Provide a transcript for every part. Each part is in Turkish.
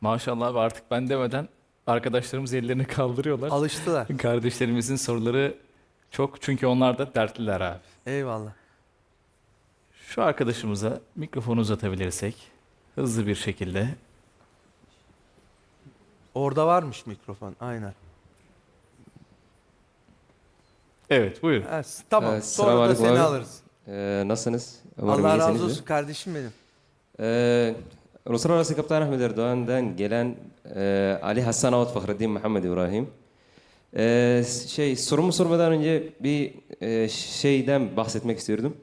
Maşallah abi artık ben demeden arkadaşlarımız ellerini kaldırıyorlar. Alıştılar. Kardeşlerimizin soruları çok çünkü onlar da dertliler abi. Eyvallah. Şu arkadaşımıza mikrofonu uzatabilirsek hızlı bir şekilde. Orada varmış mikrofon. Aynen. Evet buyurun. Ha, s- tamam. Ee, Sonra da selamünaleyküm seni abi. alırız. Ee, nasılsınız? Umarım Allah razı olsun kardeşim benim. Ee, Uluslararası Kaptan Ahmet Erdoğan'dan gelen e, Ali Hasan Avat Fahreddin Muhammed İbrahim. Ee, şey sorumu sormadan önce bir e, şeyden bahsetmek istiyordum.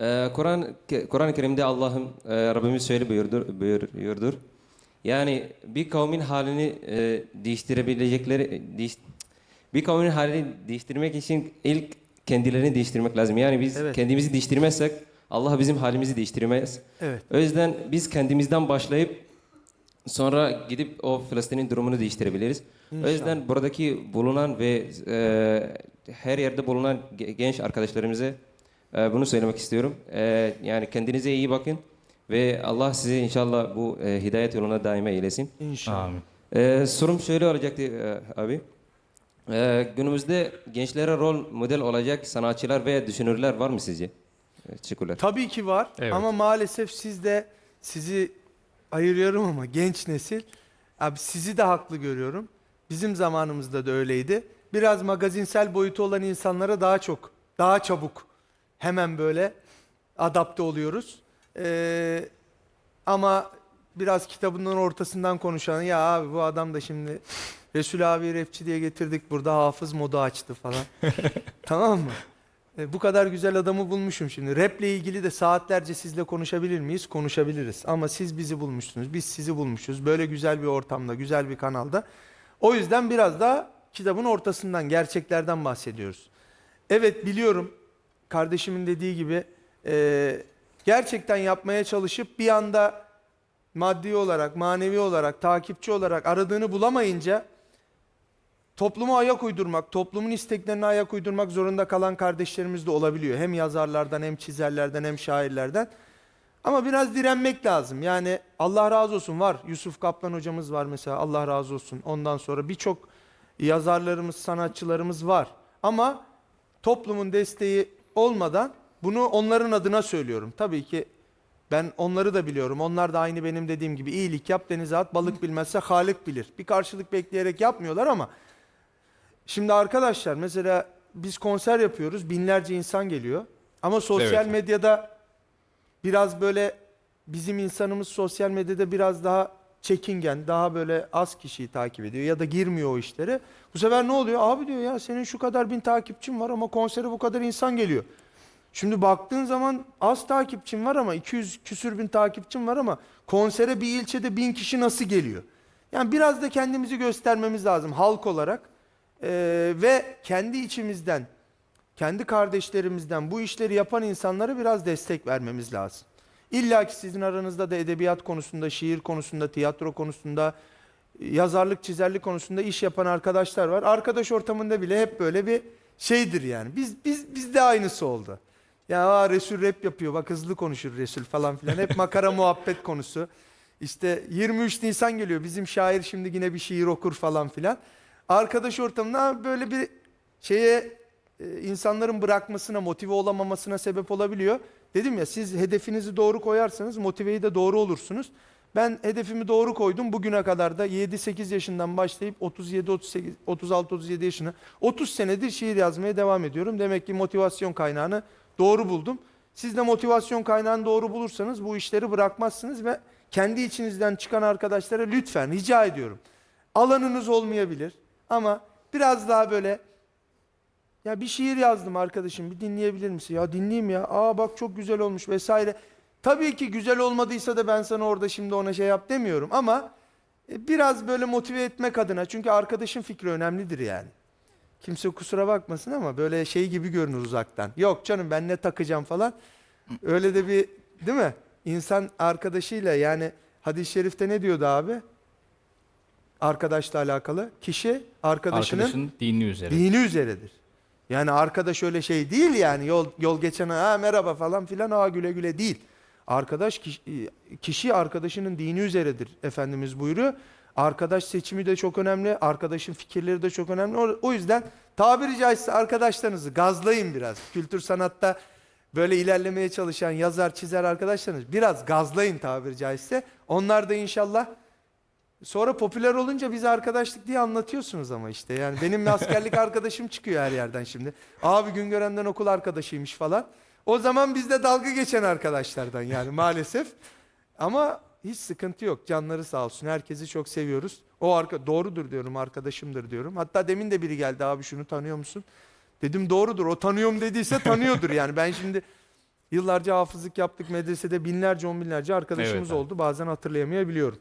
Ee, Kur'an Kur'an-ı Kerim'de Allah'ın e, Rabbimiz şöyle buyurdur, buyuruyordur. Yani bir kavmin halini e, değiştirebilecekleri değiş, bir kavmin halini değiştirmek için ilk kendilerini değiştirmek lazım. Yani biz Evet. kendimizi değiştirmezsek Allah bizim halimizi değiştirmez. Evet. O yüzden biz kendimizden başlayıp sonra gidip o Filistin'in durumunu değiştirebiliriz. O yüzden buradaki bulunan ve e, her yerde bulunan ge- genç arkadaşlarımıza e, bunu söylemek istiyorum. E, yani kendinize iyi bakın ve Allah sizi inşallah bu e, hidayet yoluna daima eylesin. İnşallah. Amin. Ee, sorum şöyle olacaktı e, abi. Ee, günümüzde gençlere rol model olacak sanatçılar veya düşünürler var mı sizce? Evet, Teşekkürler. Tabii ki var Evet. ama maalesef siz de sizi ayırıyorum ama genç nesil. Abi sizi de haklı görüyorum. Bizim zamanımızda da öyleydi. Biraz magazinsel boyutu olan insanlara daha çok, daha çabuk hemen böyle adapte oluyoruz. Ee, ama biraz kitabının ortasından konuşan ya abi bu adam da şimdi Resul abi rapçi diye getirdik burada hafız modu açtı falan. tamam mı? E, bu kadar güzel adamı bulmuşum şimdi. Rap'le ilgili de saatlerce sizle konuşabilir miyiz? Konuşabiliriz. Ama siz bizi bulmuşsunuz. Biz sizi bulmuşuz. Böyle güzel bir ortamda, güzel bir kanalda. O yüzden biraz daha kitabın ortasından, gerçeklerden bahsediyoruz. Evet biliyorum. Kardeşimin dediği gibi e, gerçekten yapmaya çalışıp bir anda maddi olarak, manevi olarak, takipçi olarak aradığını bulamayınca topluma ayak uydurmak, toplumun isteklerine ayak uydurmak zorunda kalan kardeşlerimiz de olabiliyor. Hem yazarlardan, hem çizerlerden, hem şairlerden. Ama biraz direnmek lazım. Yani Allah razı olsun var. Yusuf Kaplan hocamız var mesela. Allah razı olsun. Ondan sonra birçok yazarlarımız, sanatçılarımız var. Ama toplumun desteği olmadan bunu onların adına söylüyorum. Tabii ki ben onları da biliyorum. Onlar da aynı benim dediğim gibi iyilik yap denize at balık bilmezse Halik bilir. Bir karşılık bekleyerek yapmıyorlar ama şimdi arkadaşlar mesela biz konser yapıyoruz. Binlerce insan geliyor. Ama sosyal Evet. medyada biraz böyle bizim insanımız sosyal medyada biraz daha çekingen, daha böyle az kişiyi takip ediyor ya da girmiyor o işlere. Bu sefer ne oluyor? Abi diyor ya senin şu kadar bin takipçin var ama konsere bu kadar insan geliyor. Şimdi baktığın zaman az takipçin var ama 200 küsür bin takipçin var ama konsere bir ilçede bin kişi nasıl geliyor? Yani biraz da kendimizi göstermemiz lazım halk olarak Ee, ve kendi içimizden, kendi kardeşlerimizden bu işleri yapan insanlara biraz destek vermemiz lazım. İlla ki sizin aranızda da edebiyat konusunda, şiir konusunda, tiyatro konusunda, yazarlık, çizerlik konusunda iş yapan arkadaşlar var. Arkadaş ortamında bile hep böyle bir şeydir yani. Biz biz biz de aynısı oldu. Ya aa, Resul rap yapıyor. Bak hızlı konuşur Resul falan filan. Hep makara muhabbet konusu. İşte 23 Nisan geliyor. Bizim şair şimdi yine bir şiir okur falan filan. Arkadaş ortamında böyle bir şeye e, insanların bırakmasına, motive olamamasına sebep olabiliyor. Dedim ya siz hedefinizi doğru koyarsanız motiveyi de doğru olursunuz. Ben hedefimi doğru koydum. Bugüne kadar da 7-8 yaşından başlayıp 37 38 36 37 yaşına 30 senedir şiir yazmaya devam ediyorum. Demek ki motivasyon kaynağını doğru buldum. Siz de motivasyon kaynağını doğru bulursanız bu işleri bırakmazsınız ve kendi içinizden çıkan arkadaşlara lütfen rica ediyorum. Alanınız olmayabilir ama biraz daha böyle ya bir şiir yazdım arkadaşım bir dinleyebilir misin? Ya dinleyeyim ya. Aa bak çok güzel olmuş vesaire. Tabii ki güzel olmadıysa da ben sana orada şimdi ona şey yap demiyorum ama e, biraz böyle motive etmek adına çünkü arkadaşın fikri önemlidir yani. Kimse kusura bakmasın ama böyle şey gibi görünür uzaktan. Yok canım ben ne takacağım falan. Öyle de bir değil mi? İnsan arkadaşıyla yani hadis-i şerifte ne diyordu abi? Arkadaşla alakalı. Kişi arkadaşının Arkadaşın dini üzere. dini üzeredir. Yani arkadaş öyle şey değil yani yol yol geçene ha merhaba falan filan ha güle güle değil. Arkadaş kişi, kişi arkadaşının dini üzeredir Efendimiz buyuruyor. Arkadaş seçimi de çok önemli. Arkadaşın fikirleri de çok önemli. O, o yüzden tabiri caizse arkadaşlarınızı gazlayın biraz. Kültür sanatta böyle ilerlemeye çalışan yazar çizer arkadaşlarınız biraz gazlayın tabiri caizse. Onlar da inşallah Sonra popüler olunca bize arkadaşlık diye anlatıyorsunuz ama işte. Yani benim askerlik arkadaşım çıkıyor her yerden şimdi. Abi Güngören'den okul arkadaşıymış falan. O zaman biz de dalga geçen arkadaşlardan yani maalesef. Ama hiç sıkıntı yok. Canları sağ olsun. Herkesi çok seviyoruz. O arka doğrudur diyorum, arkadaşımdır diyorum. Hatta demin de biri geldi abi şunu tanıyor musun? Dedim doğrudur. O tanıyorum dediyse tanıyordur yani. Ben şimdi yıllarca hafızlık yaptık medresede binlerce on binlerce arkadaşımız Evet abi. oldu. Bazen hatırlayamayabiliyorum.